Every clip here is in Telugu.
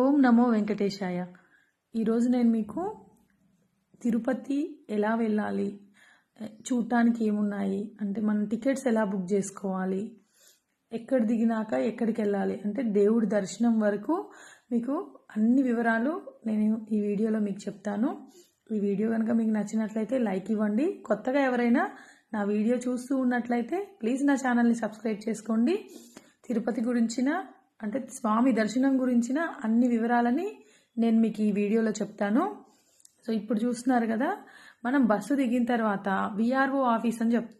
ఓం నమో వెంకటేశాయ. ఈరోజు నేను మీకు తిరుపతి ఎలా వెళ్ళాలి చూడటానికి ఏమున్నాయి అంటే మనం టికెట్స్ ఎలా బుక్ చేసుకోవాలి ఎక్కడ దిగినాక ఎక్కడికి వెళ్ళాలి అంటే దేవుడి దర్శనం వరకు మీకు అన్ని వివరాలు నేను ఈ వీడియోలో మీకు చెప్తాను. ఈ వీడియో కనుక మీకు నచ్చినట్లయితే లైక్ ఇవ్వండి. కొత్తగా ఎవరైనా నా వీడియో చూస్తూ ఉన్నట్లయితే ప్లీజ్ నా ఛానల్ని సబ్స్క్రైబ్ చేసుకోండి. తిరుపతి గురించిన అంటే స్వామి దర్శనం గురించిన అన్ని వివరాలని నేను మీకు ఈ వీడియోలో చెప్తాను. సో ఇప్పుడు చూస్తున్నారు కదా మనం బస్సు దిగిన తర్వాత విఆర్ఓ ఆఫీస్ అని చెప్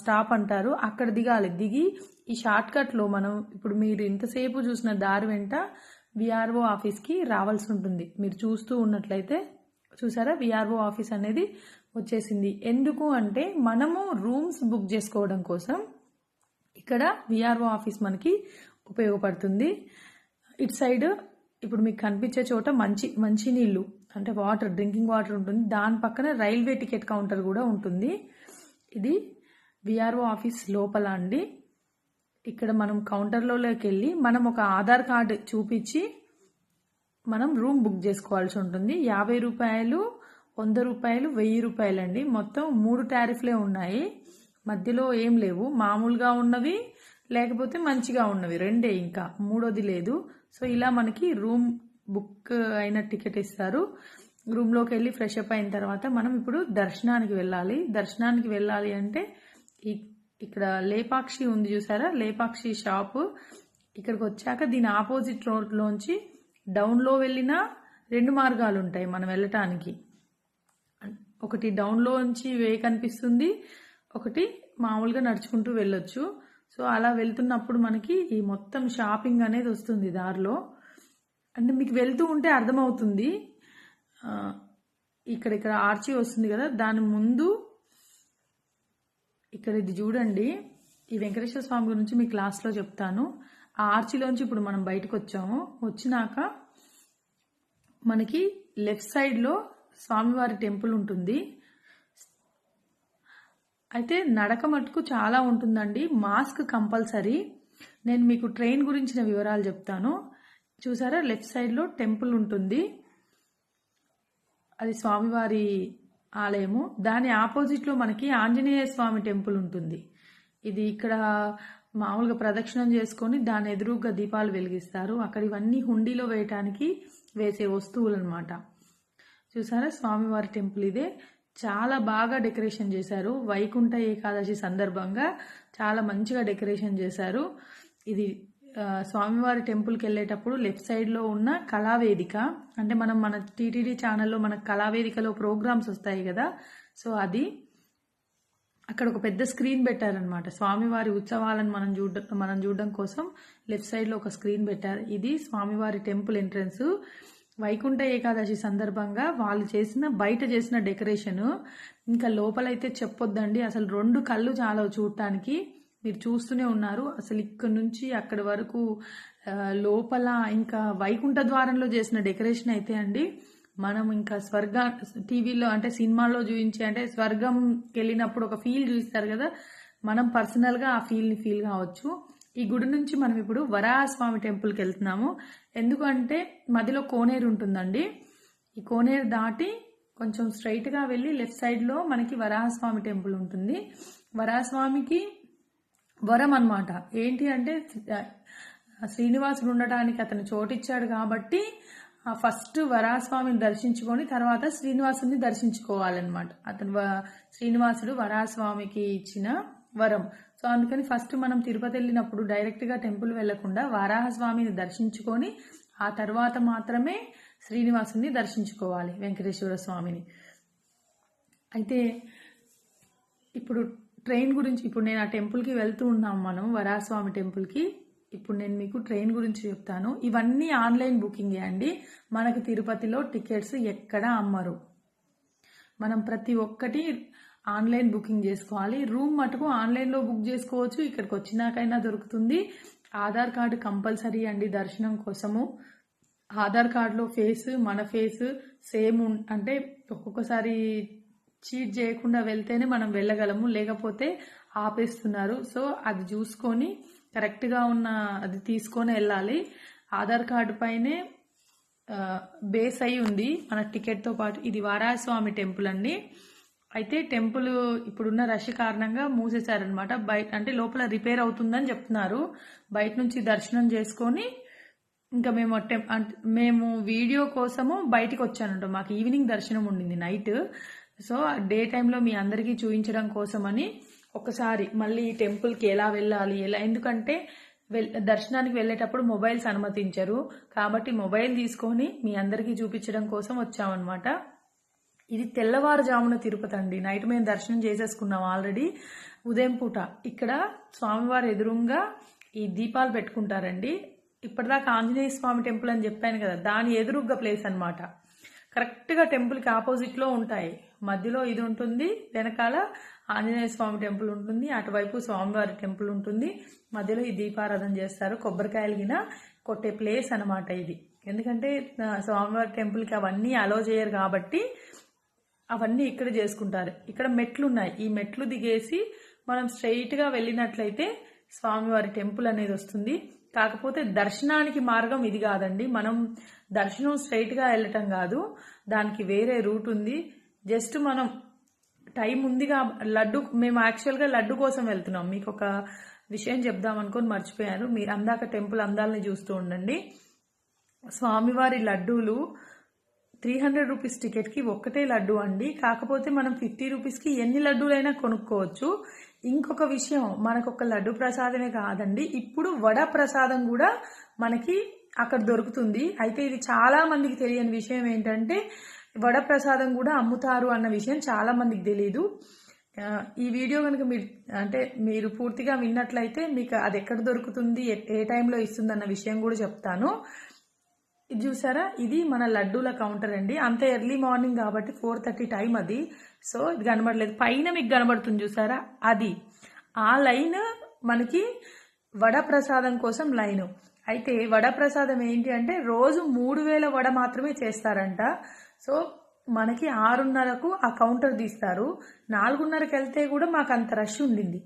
స్టాప్ అంటారు. అక్కడ దిగాలి. దిగి ఈ షార్ట్ కట్లో మనం ఇప్పుడు మీరు ఇంతసేపు చూసిన దారి వెంట విఆర్ఓ ఆఫీస్కి రావాల్సి ఉంటుంది. మీరు చూస్తూ ఉన్నట్లయితే చూసారా విఆర్ఓ ఆఫీస్ అనేది వచ్చేసింది. ఎందుకు అంటే మనము రూమ్స్ బుక్ చేసుకోవడం కోసం ఇక్కడ విఆర్ఓ ఆఫీస్ మనకి ఉపయోగపడుతుంది. ఇటు సైడ్ ఇప్పుడు మీకు కనిపించే చోట మంచి మంచి నీళ్ళు అంటే వాటర్ డ్రింకింగ్ వాటర్ ఉంటుంది. దాని పక్కన రైల్వే టికెట్ కౌంటర్ కూడా ఉంటుంది. ఇది విఆర్ఓ ఆఫీస్ లోపల అండి. ఇక్కడ మనం కౌంటర్లోకి వెళ్ళి మనం ఒక ఆధార్ కార్డు చూపించి మనం రూమ్ బుక్ చేసుకోవాల్సి ఉంటుంది. యాభై రూపాయలు వంద రూపాయలు వెయ్యి రూపాయలు అండి మొత్తం మూడు టారిఫ్లే ఉన్నాయి. మధ్యలో ఏం లేవు. మామూలుగా ఉన్నవి లేకపోతే మంచిగా ఉన్నవి రెండే ఇంకా. మూడోది లేదు. సో ఇలా మనకి రూమ్ బుక్ అయిన టికెట్ ఇస్తారు. రూమ్లోకి వెళ్ళి ఫ్రెష్ అప్ అయిన తర్వాత మనం ఇప్పుడు దర్శనానికి వెళ్ళాలి. దర్శనానికి వెళ్ళాలి అంటే ఇక్కడ లేపాక్షి ఉంది చూసారా? లేపాక్షి షాపు. ఇక్కడికి వచ్చాక దీని ఆపోజిట్ రోడ్లోంచి డౌన్లో వెళ్ళిన రెండు మార్గాలు ఉంటాయి మనం వెళ్ళటానికి. ఒకటి డౌన్లో నుంచి వే కనిపిస్తుంది. ఒకటి మామూలుగా నడుచుకుంటూ వెళ్ళొచ్చు. సో అలా వెళ్తున్నప్పుడు మనకి ఈ మొత్తం షాపింగ్ అనేది వస్తుంది దారిలో. అంటే మీకు వెళ్తూ ఉంటే అర్థమవుతుంది. ఇక్కడ ఇక్కడ ఆర్చి వస్తుంది కదా దాని ముందు ఇక్కడ ఇది చూడండి. ఈ వెంకటేశ్వర స్వామి గురించి మీ క్లాస్లో చెప్తాను. ఆ ఆర్చిలోంచి ఇప్పుడు మనం బయటకు వచ్చాము. వచ్చినాక మనకి లెఫ్ట్ సైడ్లో స్వామివారి టెంపుల్ ఉంటుంది. అయితే నడక మటుకు చాలా ఉంటుందండి. Mask compulsory. నేను మీకు ట్రైన్ గురించిన వివరాలు చెప్తాను. చూసారా? లెఫ్ట్ సైడ్లో టెంపుల్ ఉంటుంది. అది స్వామివారి ఆలయము. దాని ఆపోజిట్లో మనకి ఆంజనేయ స్వామి టెంపుల్ ఉంటుంది. ఇది ఇక్కడ మామూలుగా ప్రదక్షిణం చేసుకొని దాని ఎదురుగా దీపాలు వెలిగిస్తారు. అక్కడ ఇవన్నీ హుండీలో వేయటానికి వేసే వస్తువులు అనమాట చూసారా? స్వామివారి టెంపుల్ ఇదే. చాలా బాగా డెకరేషన్ చేశారు. వైకుంఠ ఏకాదశి సందర్భంగా చాలా మంచిగా డెకరేషన్ చేశారు. ఇది స్వామివారి టెంపుల్కి వెళ్ళేటప్పుడు లెఫ్ట్ సైడ్లో ఉన్న కళావేదిక. అంటే మనం మన టీటీడీ ఛానల్లో మన కళావేదికలో ప్రోగ్రామ్స్ వస్తాయి కదా. సో అది అక్కడ ఒక పెద్ద స్క్రీన్ పెట్టారనమాట స్వామివారి ఉత్సవాలను మనం చూడ మనం చూడడం కోసం లెఫ్ట్ సైడ్లో ఒక స్క్రీన్ పెట్టారు. ఇది స్వామివారి టెంపుల్ ఎంట్రన్స్. వైకుంఠ ఏకాదశి సందర్భంగా వాళ్ళు చేసిన బయట చేసిన డెకరేషన్ ఇంకా లోపలైతే చెప్పొద్దండి. అసలు రెండు కళ్ళు చాలా చూడటానికి. మీరు చూస్తూనే ఉన్నారు. అసలు ఇక్కడ నుంచి అక్కడి వరకు లోపల ఇంకా వైకుంఠ ద్వారంలో చేసిన డెకరేషన్ అయితే అండి మనం ఇంకా స్వర్గ టీవీలో అంటే సినిమాలో చూపించి అంటే స్వర్గంకి వెళ్ళినప్పుడు ఒక ఫీల్ చూస్తారు కదా మనం పర్సనల్గా ఆ ఫీల్ని ఫీల్ కావచ్చు. ఈ గుడి నుంచి మనం ఇప్పుడు వరాహస్వామి టెంపుల్కి వెళ్తున్నాము. ఎందుకంటే మధ్యలో కోనేరు ఉంటుందండి. ఈ కోనేరు దాటి కొంచెం స్ట్రైట్గా వెళ్ళి లెఫ్ట్ సైడ్లో మనకి వరాహస్వామి టెంపుల్ ఉంటుంది. వరాహస్వామికి వరం అనమాట ఏంటి అంటే శ్రీనివాసుడు ఉండటానికి అతను చోటిచ్చాడు కాబట్టి ఫస్ట్ వరాస్వామిని దర్శించుకొని తర్వాత శ్రీనివాసుని దర్శించుకోవాలన్నమాట. అతను శ్రీనివాసుడు వరాస్వామికి ఇచ్చిన వరం. సో అందుకని ఫస్ట్ మనం తిరుపతి వెళ్ళినప్పుడు డైరెక్ట్గా టెంపుల్ వెళ్ళకుండా వారాహస్వామిని దర్శించుకొని ఆ తర్వాత మాత్రమే శ్రీనివాసుని దర్శించుకోవాలి వెంకటేశ్వర స్వామిని. అయితే ఇప్పుడు ట్రైన్ గురించి ఇప్పుడు నేను ఆ టెంపుల్కి వెళ్తూ ఉన్నాం మనం వరాస్వామి టెంపుల్కి ఇప్పుడు నేను మీకు ట్రైన్ గురించి చెప్తాను. ఇవన్నీ ఆన్లైన్ బుకింగే అండి? మనకి తిరుపతిలో టికెట్స్ ఎక్కడ అమ్మరు. మనం ప్రతి ఒక్కటి ఆన్లైన్ బుకింగ్ చేసుకోవాలి. రూమ్ మటుకు ఆన్లైన్లో బుక్ చేసుకోవచ్చు. ఇక్కడికి వచ్చినాకైనా దొరుకుతుంది. ఆధార్ కార్డు కంపల్సరీ అండి దర్శనం కోసము. ఆధార్ కార్డులో ఫేస్ మన ఫేస్ సేమ్ అంటే ఒక్కొక్కసారి చీట్ చేయకుండా వెళ్తేనే మనం వెళ్ళగలము. లేకపోతే ఆపేస్తున్నారు. సో అది చూసుకొని కరెక్ట్గా ఉన్న అది తీసుకొని వెళ్ళాలి. ఆధార్ కార్డు పైనే బేస్ అయి ఉంది. మన టికెట్తో పాటు ఇది వారాస్వామి టెంపుల్ అండి. అయితే టెంపుల్ ఇప్పుడున్న రష్ కారణంగా మూసేశారనమాట బయట అంటే లోపల రిపేర్ అవుతుందని చెప్తున్నారు. బయట నుంచి దర్శనం చేసుకొని ఇంకా మేము టెం అంటే మేము వీడియో కోసము బయటికి వచ్చానంట. మాకు ఈవినింగ్ దర్శనం ఉండింది నైట్. సో డే టైంలో మీ అందరికీ చూపించడం కోసమని ఒకసారి మళ్ళీ ఈ టెంపుల్కి ఎలా వెళ్ళాలి ఎలా ఎందుకంటే వెల్ దర్శనానికి వెళ్ళేటప్పుడు మొబైల్స్ అనుమతించరు. కాబట్టి మొబైల్ తీసుకొని మీ అందరికీ చూపించడం కోసం వచ్చామన్నమాట. ఇది తెల్లవారుజామున తిరుపతి అండి. నైట్ మేము దర్శనం చేసేసుకున్నాం ఆల్రెడీ. ఉదయం పూట ఇక్కడ స్వామివారి ఎదురుగా ఈ దీపాలు పెట్టుకుంటారండి. ఇప్పటిదాకా ఆంజనేయ స్వామి టెంపుల్ అని చెప్పాను కదా దాని ఎదురుగా ప్లేస్ అనమాట కరెక్ట్గా టెంపుల్కి ఆపోజిట్లో ఉంటాయి. మధ్యలో ఇది ఉంటుంది వెనకాల ఆంజనేయ స్వామి టెంపుల్ ఉంటుంది అటువైపు స్వామివారి టెంపుల్ ఉంటుంది. మధ్యలో ఈ దీపారాధన చేస్తారు. కొబ్బరికాయలు గిన కొట్టే ప్లేస్ అనమాట ఇది. ఎందుకంటే స్వామివారి టెంపుల్కి అవన్నీ అలో చేయరు కాబట్టి అవన్నీ ఇక్కడ చేసుకుంటారు. ఇక్కడ మెట్లు ఉన్నాయి ఈ మెట్లు దిగేసి మనం స్ట్రైట్గా వెళ్ళినట్లయితే స్వామివారి టెంపుల్ అనేది వస్తుంది. కాకపోతే దర్శనానికి మార్గం ఇది కాదండి. మనం దర్శనం స్ట్రైట్గా వెళ్ళటం కాదు. దానికి వేరే రూట్ ఉంది. జస్ట్ మనం టైం ఉందిగా లడ్డు మేము యాక్చువల్గా లడ్డు కోసం వెళ్తున్నాం. మీకు ఒక విషయం చెప్దాం అనుకొని మర్చిపోయాను. మీరు అందాక టెంపుల్ అందాలని చూస్తూ ఉండండి. స్వామివారి లడ్డూలు త్రీ హండ్రెడ్ రూపీస్ టికెట్కి ఒక్కటే లడ్డు అండి. కాకపోతే మనం ఫిఫ్టీ రూపీస్కి ఎన్ని లడ్డూలైనా కొనుక్కోవచ్చు. ఇంకొక విషయం మనకు ఒక లడ్డు ప్రసాదమే కాదండి. ఇప్పుడు వడ ప్రసాదం కూడా మనకి అక్కడ దొరుకుతుంది. అయితే ఇది చాలా మందికి తెలియని విషయం ఏంటంటే వడ ప్రసాదం కూడా అమ్ముతారు అన్న విషయం చాలా మందికి తెలియదు ఈ వీడియో కనుక మీరు అంటే మీరు పూర్తిగా విన్నట్లయితే మీకు అది ఎక్కడ దొరుకుతుంది ఏ- ఏ టైంలో ఇస్తుంది అన్న విషయం కూడా చెప్తాను. ఇది చూసారా? ఇది మన లడ్డూల కౌంటర్ అండి. అంత ఎర్లీ మార్నింగ్ కాబట్టి ఫోర్ థర్టీ టైం అది. సో ఇది కనబడలేదు. పైన మీకు కనబడుతుంది చూసారా? అది. ఆ లైన్ మనకి వడ ప్రసాదం కోసం లైను. అయితే వడ ప్రసాదం ఏంటి అంటే రోజు మూడు వేల వడ మాత్రమే చేస్తారంట. సో మనకి ఆరున్నరకు ఆ కౌంటర్ తీస్తారు. నాలుగున్నరకు వెళ్తే కూడా మాకు అంత రష్ ఉండింది.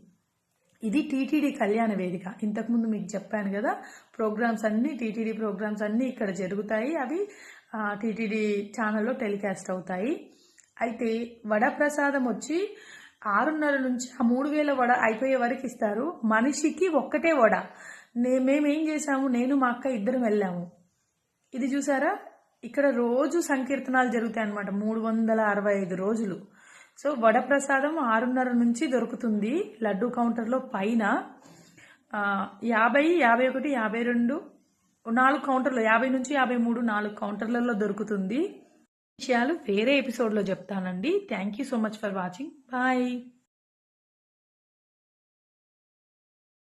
ఇది టీటీడీ కళ్యాణ వేదిక. ఇంతకుముందు మీకు చెప్పాను కదా ప్రోగ్రామ్స్ అన్నీ టీటీడీ ప్రోగ్రామ్స్ అన్నీ ఇక్కడ జరుగుతాయి. అవి టీటీడీ ఛానల్లో టెలికాస్ట్ అవుతాయి. అయితే వడ ప్రసాదం వచ్చి ఆరున్నర నుంచి ఆ మూడు వేల వడ అయిపోయే వరకు ఇస్తారు. మనిషికి ఒక్కటే వడ. నే మేమేం చేసాము నేను మా అక్క ఇద్దరం వెళ్ళాము. ఇది చూసారా? ఇక్కడ రోజు సంకీర్తనాలు జరుగుతాయి అన్నమాట మూడు వందల అరవై ఐదు రోజులు. సో వడ ప్రసాదం ఆరున్నర నుంచి దొరుకుతుంది. లడ్డు కౌంటర్లో పైన. యాభై యాభై ఒకటి యాభై రెండు నాలుగు కౌంటర్లు యాభై నుంచి యాభై మూడు నాలుగు కౌంటర్లలో దొరుకుతుంది. విషయాలు వేరే ఎపిసోడ్లో చెప్తానండి. Thank you so much for watching bye